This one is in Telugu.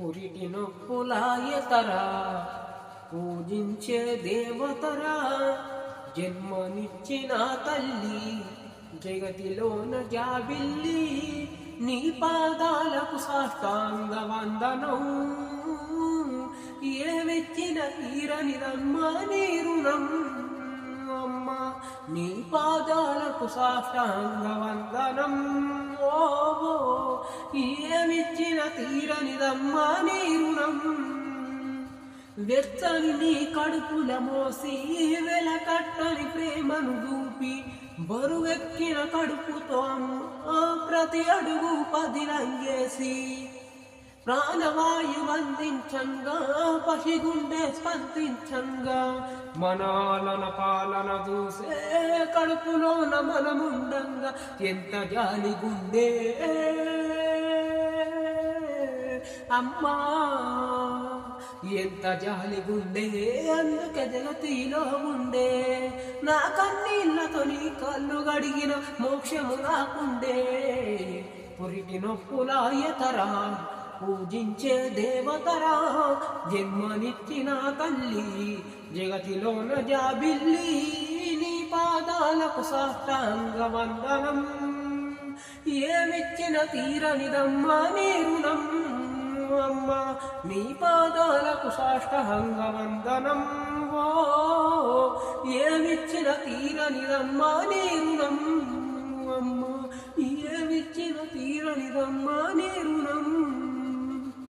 పురిటి నొప్పులాయతరా పూజించే దేవతరా జన్మనిచ్చిన తల్లి జగతిలోన జాబిల్లి నీ పాదాలకు సాష్టాంగ వందనం. ఏ వెచ్చిన తీరనిదమ్మా నీ రుణం అమ్మ నీ పాదాలకు సాష్టాంగ వందనం. ఓ ఏమిచ్చిన తీరనిదమ్మా నీ రుణం. వెచ్చని నీ కడుపుల మోసి వెలకట్టని ప్రేమను దూపి బరువెక్కిన కడుపుతో ప్రతి అడుగు పదిలంగేసి ప్రాణవాయు వందించంగా పసిగుండె స్పందించంగా మనాలన పాలన చూసే కడుపులోన మనముండంగా ఎంత జాలి గుండే. అమ్మా ఎంత జాలిగుండే అందుకే ఉండే. నా కన్నీళ్ళతో నీ కళ్ళు గడిగిన మోక్షము నాకుండే. పురిటి నొప్పులాయతరా పూజించే దేవతరా. జన్మనిచ్చిన తల్లి జగతిలోన జాబిల్లి నీ పాదాలకు సాష్టాంగ వందనం. ఏమిచ్చిన తీరనిదమ్మా నీ రుణం? అమ్మ నీ పాదాలకు సాష్టాంగ వందనం ఓ ఏమిచ్చిన తీరనిదమ్మా నీ రుణం? అమ్మ ఏమిచ్చిన తీరనిదమ్మా నీ రుణం?